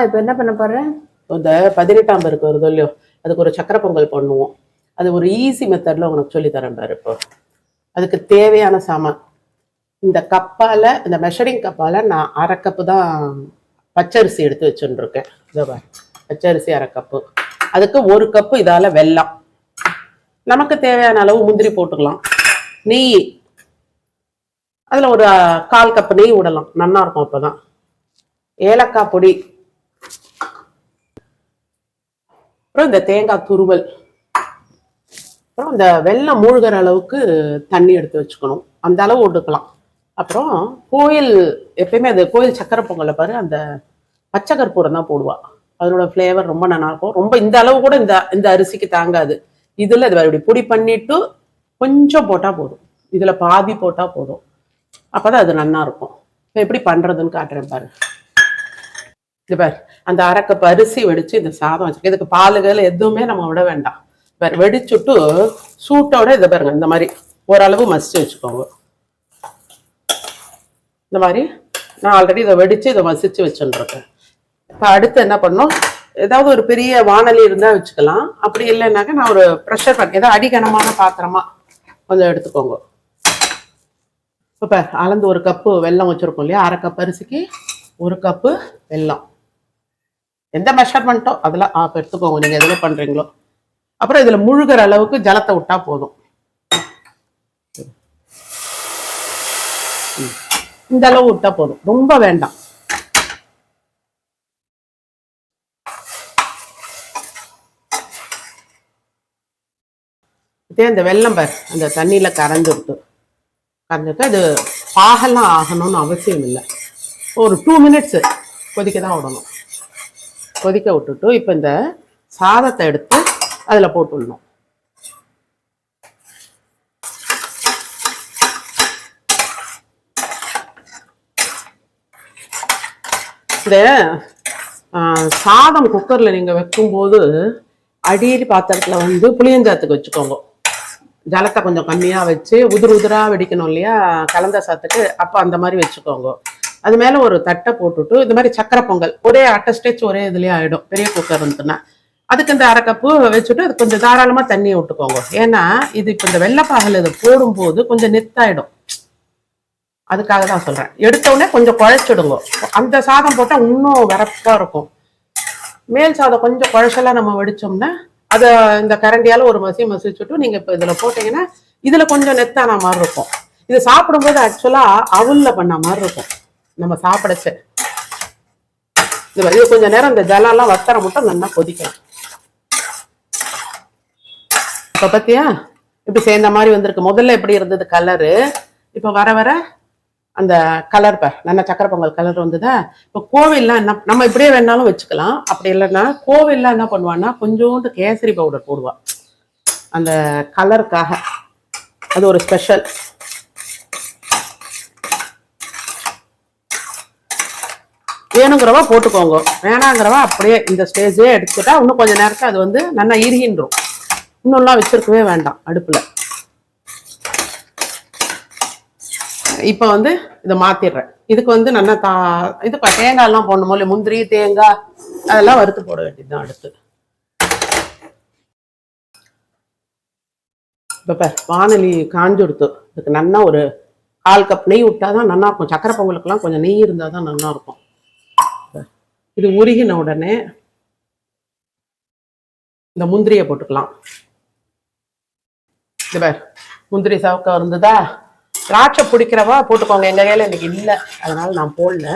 அம்மா இப்போ என்ன பண்ண போறேன் இந்த பதினெட்டாம் பேருக்கு வருதோ இல்லையோ அதுக்கு ஒரு சக்கரை பொங்கல் பண்ணுவோம். அது ஒரு ஈஸி மெத்தடில் உனக்கு சொல்லி தரேன் பாரு இப்போ. அதுக்கு தேவையான சாமான். இந்த கப்பால் இந்த மெஷரிங் கப்பால் நான் அரை கப்பு தான் பச்சரிசி எடுத்து வச்சுருக்கேன். இதோ பச்சரிசி அரை கப்பு அதுக்கு ஒரு கப்பு இதால் வெல்லம். நமக்கு தேவையான அளவு முந்திரி போட்டுக்கலாம். நெய். அதில் ஒரு கால் கப்பு நெய் விடலாம் நல்லா இருக்கும் அப்போ தான் ஏலக்காய் பொடி. அப்புறம் இந்த தேங்காய் துருவல். அப்புறம் இந்த வெள்ளம் மூழ்கிற அளவுக்கு தண்ணி எடுத்து வச்சுக்கணும். அந்த அளவு ஒடுக்கலாம். அப்புறம் கோயில் எப்பயுமே அது கோயில் சக்கரை பொங்கலை பாரு அந்த பச்சை கற்பூரம் தான் போடுவாள் அதனோட ஃப்ளேவர் ரொம்ப நல்லா இருக்கும். ரொம்ப இந்த அளவு கூட இந்த இந்த அரிசிக்கு தாங்காது. இதில் இது இப்படி பொடி பண்ணிட்டு கொஞ்சம் போட்டால் போதும். இதில் பாதி போட்டால் போதும். அப்பதான் அது நல்லா இருக்கும். இப்போ எப்படி பண்ணுறதுன்னு காட்டுறேன் பாரு. இது பார் அந்த அரைக்க பரிசி அரிசி வெடிச்சு இந்த சாதம் வச்சிருக்கேன் இதுக்கு பாலுகள் எதுவுமே நம்ம விட வேண்டாம். பார் வெடிச்சுட்டு சூட்டோட இதை பாருங்க இந்த மாதிரி ஓரளவு மசிச்சு வச்சுக்கோங்க. இந்த மாதிரி நான் ஆல்ரெடி இதை வெடிச்சு இதை மசிச்சு வச்சுருக்கேன் இப்போ அடுத்து என்ன பண்ணோம் ஏதாவது ஒரு பெரிய வானொலி இருந்தால் வச்சுக்கலாம். அப்படி இல்லைன்னாக்கா நான் ஒரு ப்ரெஷர் பண்ண ஏதாவது அடிகனமான பாத்திரமா கொஞ்சம் எடுத்துக்கோங்க. இப்போ அளந்து ஒரு கப்பு வெல்லம் வச்சுருக்கோம் இல்லையா? அரை கப் அரிசிக்கு ஒரு கப்பு வெல்லம். எந்த மெஷர்மெண்ட்டோ அதில் ஆப் எடுத்துக்கோங்க நீங்கள் எதில் பண்ணுறீங்களோ அப்புறம் இதில் முழுகிற அளவுக்கு ஜலத்தை விட்டா போதும். இந்த அளவு விட்டா போதும். ரொம்ப வேண்டாம். இதே இந்த வெள்ளம் பார் அந்த தண்ணியில் கரைஞ்சிருக்கு கரைஞ்சிருக்கு அது பாகலாம் ஆகணும்னு அவசியம் இல்லை ஒரு டூ மினிட்ஸ் கொதிக்க தான் விடணும். கொதிக்க விட்டுட்டு இப்போ இந்த சாதத்தை எடுத்து அதில் போட்டு விடணும் இந்த சாதம் குக்கரில் நீங்கள் வைக்கும்போது அடியில் பாத்திரத்தில் வந்து புளியஞ்சாத்துக்கு வச்சுக்கோங்க. ஜலத்தை கொஞ்சம் கம்மியாக வச்சு உதிர் உதிராக வெடிக்கணும் இல்லையா? கலந்த சாத்துக்கு அப்போ அந்த மாதிரி வச்சுக்கோங்க. அது மேலே ஒரு தட்டை போட்டுட்டு இந்த மாதிரி சக்கரை பொங்கல் ஒரே அட்டை ஸ்டேச் ஒரே இதுலேயே ஆகிடும் பெரிய குக்கர் இருந்துன்னா அதுக்கு இந்த அரை கப்பு வச்சுட்டு அது கொஞ்சம் தாராளமாக தண்ணியை விட்டுக்கோங்க. ஏன்னா இது இப்போ இந்த வெள்ளைப்பாகல் இதை போடும்போது கொஞ்சம் நெத்தாயிடும். அதுக்காக தான் சொல்கிறேன் எடுத்த உடனே கொஞ்சம் குழைச்சிடுங்க. அந்த சாதம் போட்டால் இன்னும் வரப்பாக இருக்கும். மேல் சாதம் கொஞ்சம் குழச்செல்லாம் நம்ம வடிச்சோம்னா அதை இந்த கரண்டியால ஒரு மசி மசிச்சுட்டு நீங்க இப்போ இதுல போட்டீங்கன்னா இதுல கொஞ்சம் நெத்தான மாதிரி இருக்கும். இது சாப்பிடும்போது ஆக்சுவலா அவுல்ல பண்ண மாதிரி இருக்கும். நம்ம சாப்பிடச்ச இது மாதிரி கொஞ்ச நேரம் இந்த ஜலம்லாம் வத்தர மட்டும் நல்லா கொதிக்கலாம் இப்போ பார்த்தியா இப்படி சேர்ந்த மாதிரி வந்திருக்கு. முதல்ல எப்படி இருந்தது கலரு இப்போ வர வர அந்த கலர் இப்போ நல்ல சக்கரை பொங்கல் கலர் வந்ததா? இப்போ கோவில்லாம் என்ன நம்ம இப்படியே வேணாலும் வச்சுக்கலாம். அப்படி இல்லைன்னா கோவில்லாம் என்ன பண்ணுவான்னா கொஞ்சோண்டு கேசரி பவுடர் போடுவா. அந்த கலருக்காக அது ஒரு ஸ்பெஷல் வேணுங்கிறவா போட்டுக்கோங்க. வேணாங்கிறவா அப்படியே இந்த ஸ்டேஜே எடுத்துக்கிட்டா இன்னும் கொஞ்ச நேரத்தில் அது வந்து நல்லா இறுகின்றோம் இன்னும்லாம் வச்சிருக்கவே வேண்டாம் அடுப்பில். இப்போ வந்து இதை மாத்திடுறேன். இதுக்கு வந்து நல்லா தா இது இப்போ தேங்காய்லாம் போடணுமோ இல்லை முந்திரி தேங்காய் அதெல்லாம் வறுத்து போட வேண்டியதுதான் அடுத்து. இப்போ வானொலி காஞ்சு கொடுத்து. இதுக்கு நல்லா ஒரு கால் கப் நெய் விட்டாதான் நல்லா இருக்கும் சக்கரை பொங்கலுக்குலாம் கொஞ்சம் நெய் இருந்தால் தான் நல்லா இருக்கும் இது உருகின உடனே இந்த முந்திரியை போட்டுக்கலாம். இது பார் முந்திரி சவுக்க இருந்ததா? திராட்சை பிடிக்கிறவா போட்டுக்கோங்க. எங்க கையில் எனக்கு இல்லை. அதனால நான் போடல.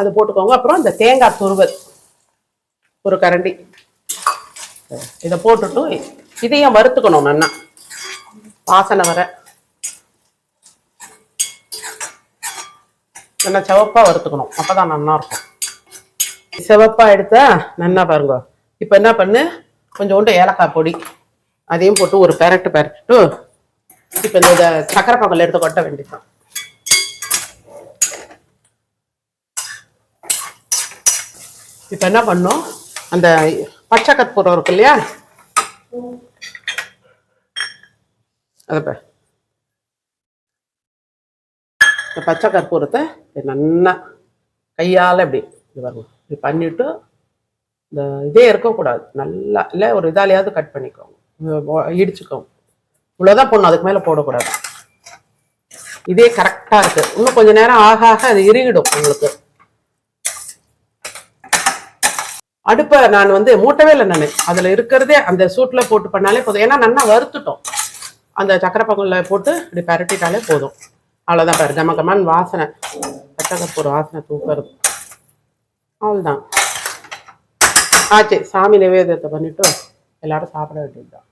அது போட்டுக்கோங்க. அப்புறம் இந்த தேங்காய் துருவல் ஒரு கரண்டி. இதை போட்டுட்டும் இதையும் வறுத்துக்கணும் நல்லா. வாசனை வர. நல்லா சிவப்பா வறுத்துக்கணும். அப்பதான் நல்லா இருக்கும். சிவப்பா எடுத்தா நல்லா பாருங்க. இப்போ என்ன பண்ணு? கொஞ்சோண்டு ஏலக்காய் பொடி. அதையும் போட்டு ஒரு பெரட்டு பெரட்டு இப்போ இந்த இதை சக்கரை பொங்கல் எடுத்து கொட்ட வேண்டியதுதான். இப்போ என்ன பண்ணும்? அந்த பச்சை கற்பூரம் இருக்கு இல்லையா? அதை பச்சை கற்பூரத்தை நல்லா கையால் இப்படி இது பாருங்க. இப்படி பண்ணிட்டு இந்த இதே இருக்கக்கூடாது. நல்லா இல்லை ஒரு இதாலையாவது கட் பண்ணிக்கோங்க. இடிச்சுக்கோங்க. இவ்வளோதான் போடணும். அதுக்கு மேலே போடக்கூடாது. இதே கரெக்டாக இருக்கு. இன்னும் கொஞ்ச நேரம் ஆக ஆக அது இறுகிடும் உங்களுக்கு. அடுப்பை நான் வந்து மூட்டவே இல்லை நான். அதில் இருக்கிறதே அந்த சூட்டில் போட்டு பண்ணாலே போதும். ஏன்னா நல்லா வறுத்துட்டோம். அந்த சக்கரை பொங்கலில் போட்டு இப்படி பரட்டிட்டாலே போதும். அவ்வளோதான் பாரு. கம கமான்னு வாசனை. பச்சை கற்பூர வாசனை தூக்கிறது. அவ்வளோதான் ஆச்சு சாமி நிவேதத்தை பண்ணிவிட்டு எல்லாரும் சாப்பிட வேண்டியது தான்